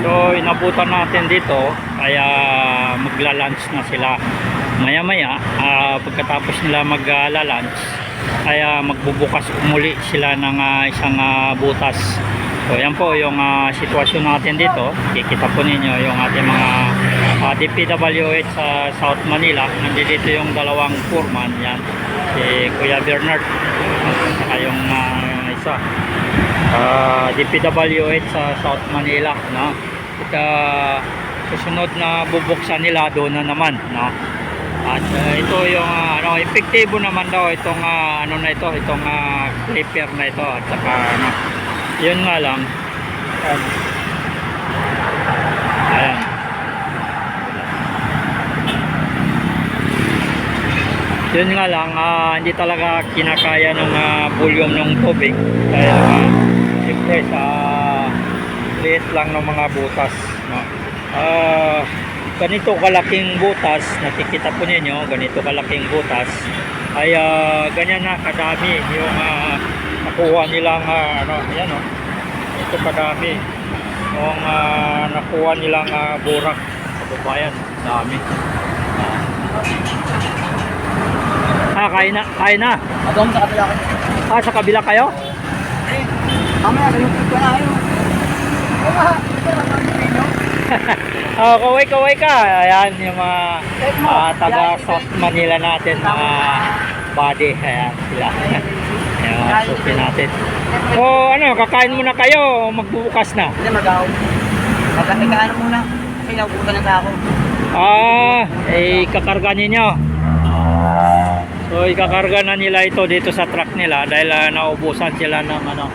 So, inabutan natin dito, kaya magla-lunch na sila. Maya-maya, ah, pagkatapos nila magla-lunch, kaya magbubukas muli sila ng ah, isang ah, butas. So, yan po yung ah, sitwasyon natin dito. Kikita po ninyo yung ating mga ah, DPWH sa South Manila. Nandito yung dalawang foreman, yan. Si Kuya Bernard, saka yung ah, isa. Ah, DPWH sa South Manila, no? At ah, susunod na bubuksan nila doon na naman, no? At ah, ito yung ah, ano, epektibo naman daw itong ah, ano na ito, itong ah, clipper na ito at saka ano, yun nga lang. um, ayan. Yun nga lang, ah, hindi talaga kinakaya ng ah, volume ng tubig. Kaya uh, siyempre sa liit lang ng mga butas. No? Ah, ganito kalaking butas, nakikita po ninyo, ganito kalaking butas, ay ah, ganyan na kadami yung ah, nakuha nilang, ah, ano, yan o, ito kadami yung ah, nakuha nilang ah, burak sa babayan, dami. Ah, kain na, kain na. Atong sa kabila kayo. Ah, sa kabila kayo? Mamaya, ganun ko na kayo. Oh, kaway kaway ka. Ayan yung mga ah, taga South Manila natin, mga body. Ayan sila. Ayan, susi natin. So, ano, kakain muna kayo o magbubukas na? Hindi, mag-aw. Magkakaano muna. Kasi naubutan na ako. Ah, eh, kakarga ninyo. So, ikakarga na nila ito dito sa truck nila dahil ah, naubusan sila ng ano,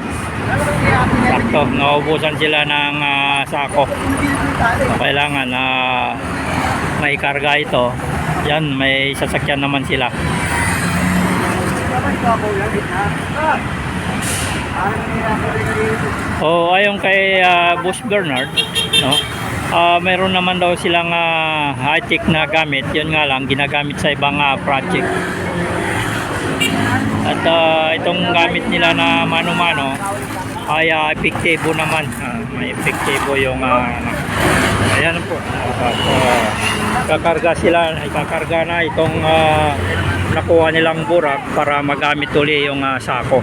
sakto, naubusan sila ng ah, sako. So, kailangan na may karga ito. Yan, may sasakyan naman sila. O ayon kay ah, Boss Bernard, no? Ah, meron naman daw silang ah, high-tech na gamit. Yun nga lang ginagamit sa ibang ah, project. At ah, itong gamit nila na mano-mano ay ah, epektibo naman. Ah, may epektibo yung ano. Ayan po. At, ah, kakarga sila, kakarga na itong ah, nakuha nilang burak para magamit uli yung ah, sako.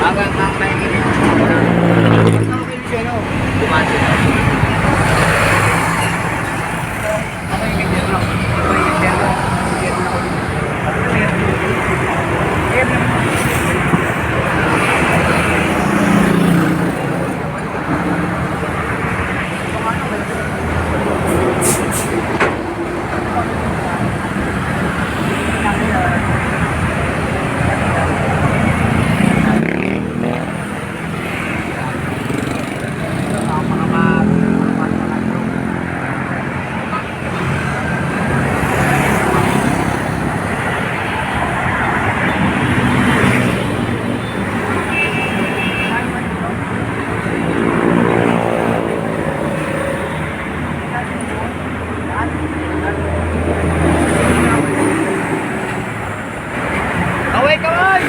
Hanggang ang no? Bumati na. Ako yung ganyan lang. Ako yung ganyan lang. Ganyan lang ako. Kaway, kaway!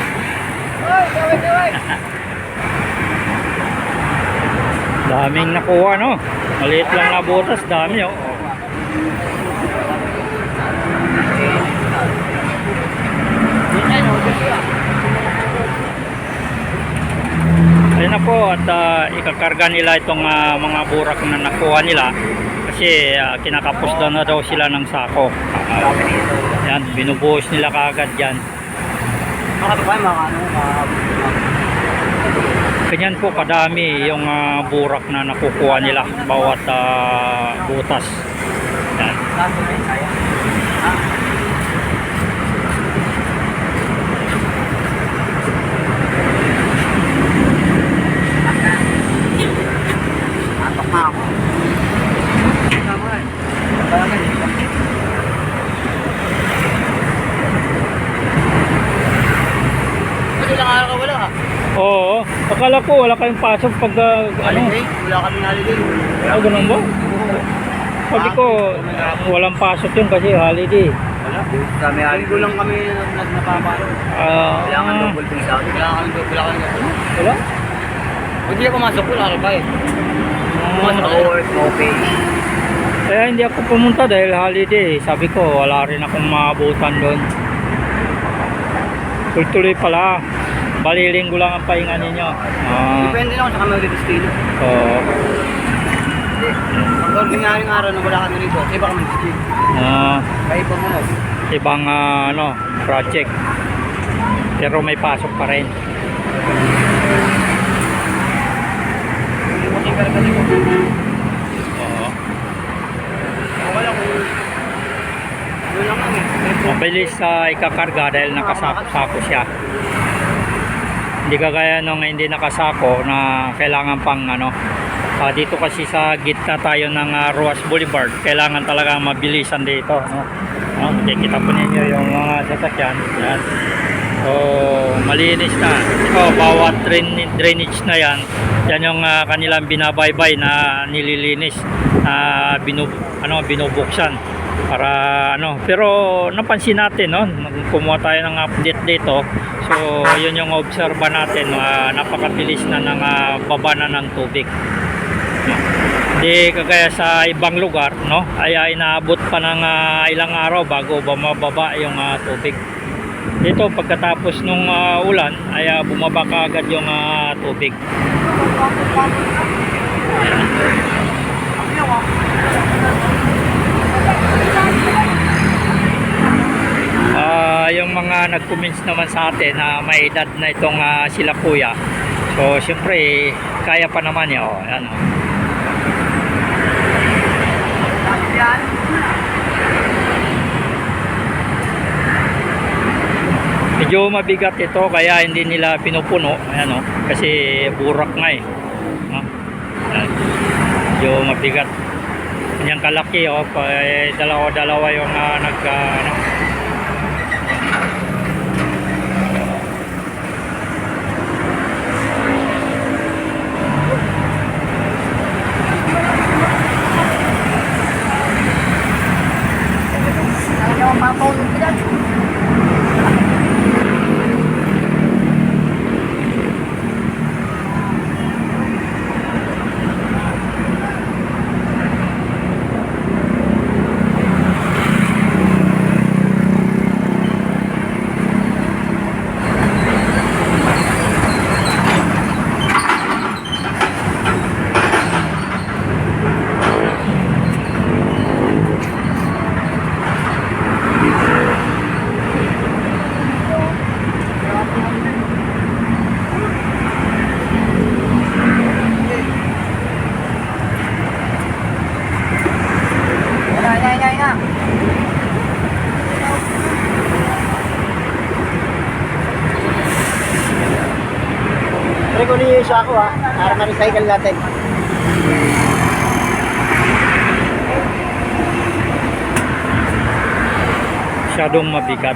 Kaway, kaway, kaway! Daming nakuha, no? Maliit lang na butas, dami, oh. Ayun na po, at ah, ikakarga nila itong ah, mga burak na nakuha nila kasi ah, kinakapos daw na daw sila ng sako. Ah, yan, binubuhos nila kaagad yan. Makatapay, mga ano. Ganyan po kadami yung ah, burak na nakukuha nila bawat ah, butas. Yan. Kaso na yun, kaya. Ah. Atok na ako. Tama eh. Tama eh. Kasi ilang araw ka wala ha? Oo, akala ko wala kayong pasok pag ah, ano. Holiday? Wala kami holiday. Ah, ganun ba? Sabi ko, walang pasok yun kasi holiday. Wala. Kami holiday. lang kami nag napapalo. Ah, Kailangan double pay sa akin. Kailangan double. Wala kami double. wala? Hindi na pumasok, wala ka ba eh. Pumasok ako work, okay. Kaya hindi ako pumunta dahil holiday. Sabi ko, wala rin akong maabutan doon. Tuloy-tuloy pala. Bali, linggo lang ang pahinga ninyo. Ah, Depende lang saan kami mag-destino. oo. Pag ordinaryong araw na wala kami rito, iba kami destino. Ah, Kaya ibang ah, ano, project. Pero may pasok pa rin. Buting karagati ko. Oo. Wala ko. Doon lang kami. Mabilis sa ikakarga dahil nakasako-sako siya. Hindi kagaya nung hindi nakasako na kailangan pang ano. ah, dito kasi sa gitna tayo ng ah, Ruas Boulevard, kailangan talaga mabilisan dito. No? No? Kikita po ninyo yung mga sasakyan. Yan. So, malinis na. Ito, bawat drain, drainage na yan, yan yung ah, kanilang binabaybay na nililinis, na binu, ano, binubuksan para ano pero napansin natin no kumuha tayo ng update dito so yun yung obserba natin ah, napakabilis na ng ah, baba na ng tubig No? Hindi kagaya sa ibang lugar, no? Ay, ay inaabot pa ng ah, ilang araw bago bumababa yung ah, tubig. Dito pagkatapos nung ah, ulan ay ah, bumaba kaagad yung ah, tubig. Ah, yung mga nag-comments naman sa atin na may edad na itong ah, sila kuya. So, syempre, kaya pa naman yun. Oh. Yan. Medyo mabigat ito kaya hindi nila pinupuno. Ayan oh, kasi burak nga eh. No? Ayan. Medyo mabigat. Kanyang kalaki oh, eh, dalawa-dalawa yung ah, nag ah, ano. Ayaw ang mapaulit ko dyan. Yan, yan, yan, yan. Isa ako ha. Para ma-recycle natin. Masyadong mabigat.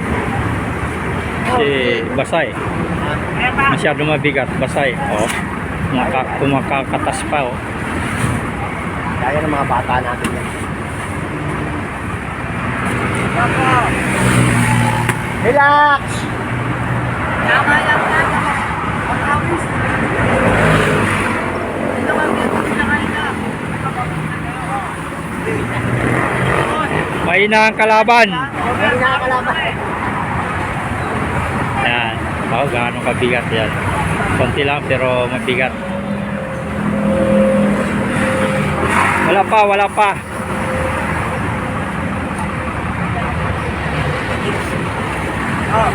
Kasi basa eh. Masyadong mabigat, basa eh. Oh. Kumaka, kumakakatas pa oh. Kaya ng mga bata natin yan. Relax! Tama lang natin. Mahina ang kalaban. Mahina ang kalaban. Yan. Oh, gano'ng kabigat yan. Konti lang pero mabigat. Wala pa, wala pa. Oh,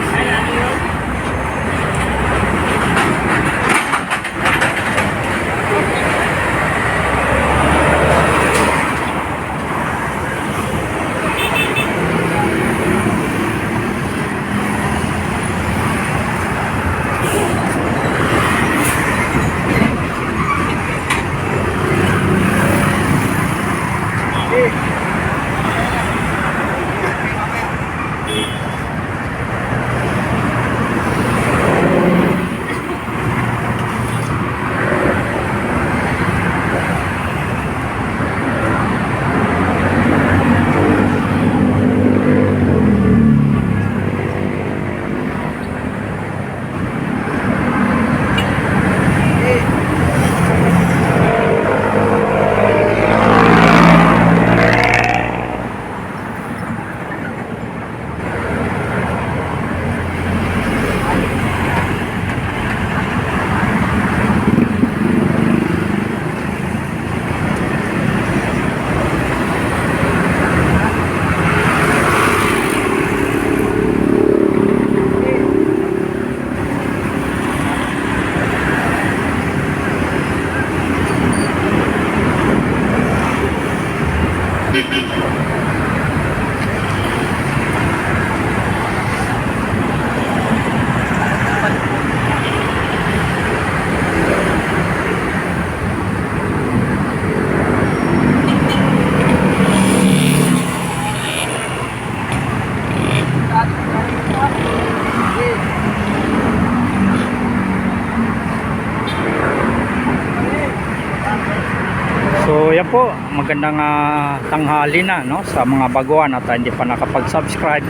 yan po, magandang ah, tanghali na no, sa mga baguhan at hindi pa nakapag-subscribe.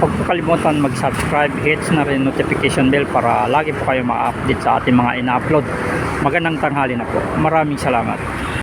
Huwag po kalimutan mag-subscribe, hits na rin notification bell para lagi po kayo ma-update sa ating mga ina-upload. Magandang tanghali na po. Maraming salamat.